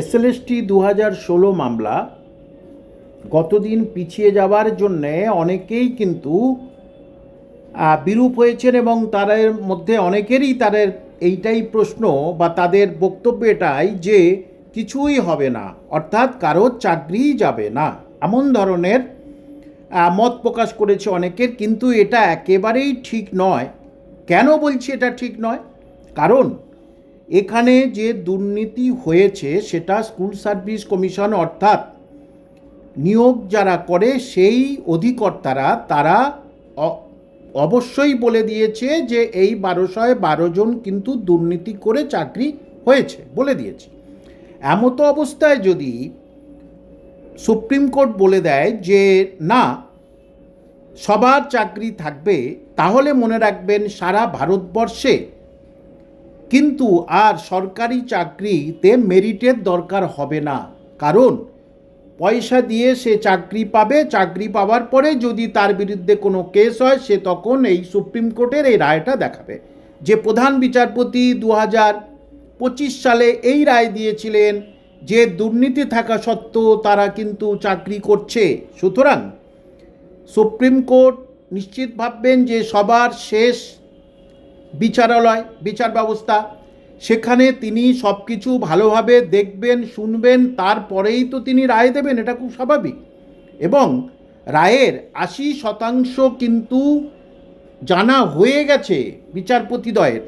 SLST দু হাজার ষোলো মামলা গতদিন পিছিয়ে যাওয়ার জন্যে অনেকেই কিন্তু বিরূপ হয়েছেন এবং তাদের মধ্যে অনেকেরই তাদের এইটাই প্রশ্ন বা তাদের বক্তব্য এটাই যে কিছুই হবে না, অর্থাৎ কারোর চাকরিই যাবে না। এমন ধরনের মত প্রকাশ করেছে অনেকের, কিন্তু এটা একেবারেই ঠিক নয়। কেন বলছি এটা ঠিক নয়? কারণ এখানে যে দুর্নীতি হয়েছে, সেটা স্কুল সার্ভিস কমিশন অর্থাৎ নিয়োগ যারা করে, সেই অধিকর্তারা, তারা অবশ্যই বলে দিয়েছে যে এই বারোশয় বারো জন কিন্তু দুর্নীতি করে চাকরি হয়েছে, বলে দিয়েছে। এমতো অবস্থায় যদি সুপ্রিম কোর্ট বলে দেয় যে, না, সবার চাকরি থাকবে, তাহলে মনে রাখবেন সারা ভারতবর্ষে কিন্তু আর সরকারি চাকরিতে মেরিটের দরকার হবে না। কারণ পয়সা দিয়ে সে চাকরি পাবে, চাকরি পাওয়ার পরে যদি তার বিরুদ্ধে কোনো কেস হয়, সে তখন এই সুপ্রিম কোর্টের এই রায়টা দেখাবে। যে প্রধান বিচারপতি দু পঁচিশ সালে এই রায় দিয়েছিলেন যে দুর্নীতি থাকা সত্ত্বেও তারা কিন্তু চাকরি করছে। সুতরাং সুপ্রিম কোর্ট নিশ্চিত ভাববেন যে সবার শেষ বিচারালয়, বিচার ব্যবস্থা। সেখানে তিনি সব কিছু ভালোভাবে দেখবেন, শুনবেন, তারপরেই তো তিনি রায় দেবেন, এটা খুব স্বাভাবিক। এবং রায়ের আশি শতাংশ কিন্তু জানা হয়ে গেছে বিচারপতিদ্বয়ের।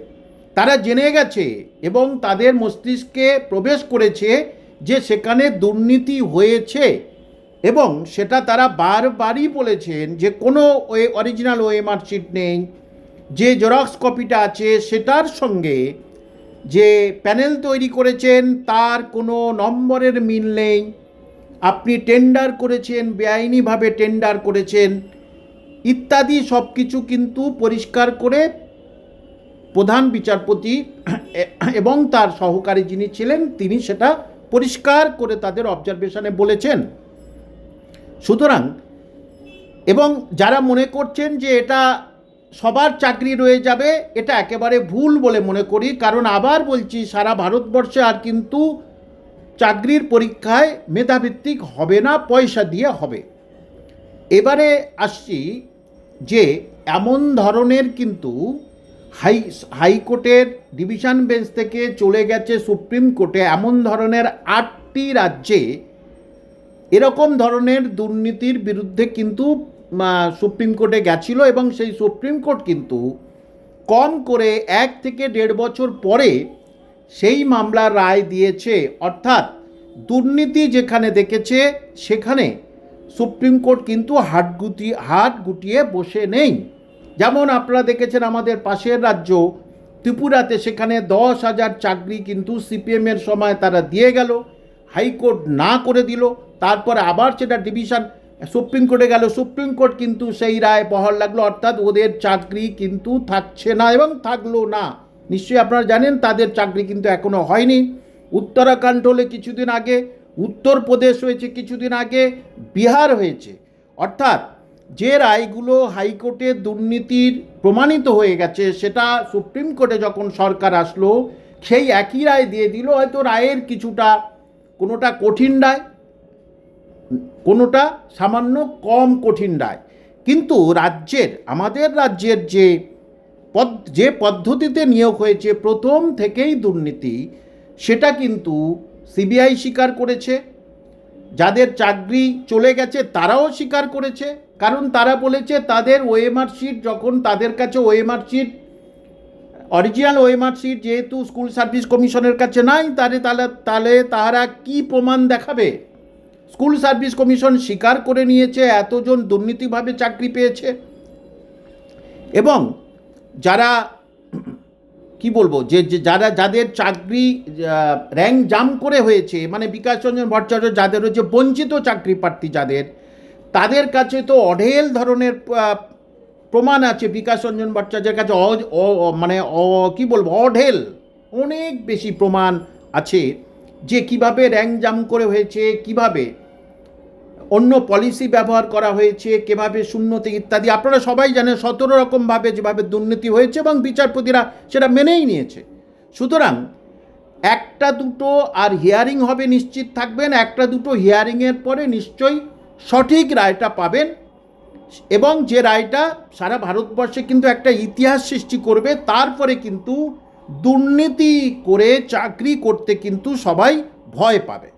তারা জেনে গেছে এবং তাদের মস্তিষ্কে প্রবেশ করেছে যে সেখানে দুর্নীতি হয়েছে এবং সেটা তারা বারবারই বলেছেন যে কোনো ওয়ে অরিজিনাল ওএমআর শিট নেই। যে জেরক্স কপিটা আছে সেটার সঙ্গে যে প্যানেল তৈরি করেছেন তার কোনো নম্বরের মিল নেই। আপনি টেন্ডার করেছেন, বেআইনিভাবে টেন্ডার করেছেন, ইত্যাদি সব কিছু কিন্তু পরিষ্কার করে প্রধান বিচারপতি এবং তার সহকারী যিনি ছিলেন তিনি সেটা পরিষ্কার করে তাদের অবজারভেশনে বলেছেন। সুতরাং এবং যারা মনে করছেন যে এটা সবার চাকরি রয়ে যাবে, এটা একেবারে ভুল বলে মনে করি। কারণ আবার বলছি, সারা ভারতবর্ষে আর কিন্তু চাকরির পরীক্ষায় মেধাভিত্তিক হবে না, পয়সা দিয়ে হবে। এবারে আসছি যে, এমন ধরনের কিন্তু হাই, হাইকোর্টের ডিভিশন বেঞ্চ থেকে চলে গেছে সুপ্রিম কোর্টে, এমন ধরনের আটটি রাজ্যে এরকম ধরনের দুর্নীতির বিরুদ্ধে কিন্তু সুপ্রিম কোর্টে গেছিল এবং সেই সুপ্রিম কোর্ট কিন্তু কম করে এক থেকে দেড় বছর পরে সেই মামলার রায় দিয়েছে। অর্থাৎ দুর্নীতি যেখানে দেখেছে, সেখানে সুপ্রিম কোর্ট কিন্তু হাট গুটি হাট গুটিয়ে বসে নেই। যেমন আপনারা দেখেছেন আমাদের পাশের রাজ্য, ত্রিপুরাতে সেখানে দশ হাজার চাকরি কিন্তু সিপিএমের সময় তারা দিয়ে গেল, হাইকোর্ট না করে দিল, তারপরে আবার সেটা ডিভিশন সুপ্রিম কোর্টে গেল। সুপ্রিম কোর্ট কিন্তু সেই রায় বহাল লাগল অর্থাৎ ওদের চাকরি কিন্তু থাকছে না এবং থাকল না। নিশ্চয়ই আপনারা জানেন, তাদের চাকরি কিন্তু এখনও হয়নি। উত্তরাখণ্ড হলে কিছুদিন আগে, উত্তরপ্রদেশ হয়েছে কিছুদিন আগে, বিহার হয়েছে। অর্থাৎ যে রায়গুলো হাইকোর্টে দুর্নীতির প্রমাণিত হয়ে গেছে, সেটা সুপ্রিম কোর্টে যখন সরকার আসলো, সেই একই রায় দিয়ে দিল। হয়তো রায়ের কিছুটা, কোনোটা কঠিন রায় কোনোটা সামান্য কম কঠিন রায়। কিন্তু রাজ্যের, আমাদের রাজ্যের যে পদ, যে পদ্ধতিতে নিয়োগ হয়েছে, প্রথম থেকেই দুর্নীতি, সেটা কিন্তু সিবিআই স্বীকার করেছে। যাদের চাকরি চলে গেছে, তারাও স্বীকার করেছে। কারণ তারা বলেছে, তাদের ওএমআর শিট, যখন তাদের কাছে OMR sheet, original OMR sheet যেহেতু স্কুল সার্ভিস কমিশনের কাছে নাই তাহলে তাহলে তাহলে তাহারা কি প্রমাণ দেখাবে? স্কুল সার্ভিস কমিশন স্বীকার করে নিয়েছে, এতজন দুর্নীতিভাবে চাকরি পেয়েছে। এবং যারা, কি বলব, যে যারা, যাদের চাকরি র্যাঙ্ক জাম করে হয়েছে মানে বিকাশ রঞ্জন ভট্টাচার্য যাদের হচ্ছে বঞ্চিত চাকরি প্রার্থী যাদের, তাদের কাছে তো অঢেল ধরনের প্রমাণ আছে বিকাশ রঞ্জন ভট্টাচার্যের কাছে মানে কি বলব, অঢেল, অনেক বেশি প্রমাণ আছে। যে কীভাবে র্যাঙ্ক জাম করে হয়েছে, কীভাবে অন্য পলিসি ব্যবহার করা হয়েছে, কীভাবে শূন্যতে ইত্যাদি। আপনারা সবাই জানেন সতেরো রকমভাবে যেভাবে দুর্নীতি হয়েছে এবং বিচারপতিরা সেটা মেনেই নিয়েছে। সুতরাং একটা দুটো আর হিয়ারিং হবে নিশ্চিত থাকবেন, একটা দুটো হিয়ারিংয়ের পরে নিশ্চয়ই সঠিক রায়টা পাবেন এবং যে রায়টা সারা ভারতবর্ষে কিন্তু একটা ইতিহাস সৃষ্টি করবে, তারপরে কিন্তু দুর্নীতি করে চাকরি করতে কিন্তু সবাই ভয় পাবে।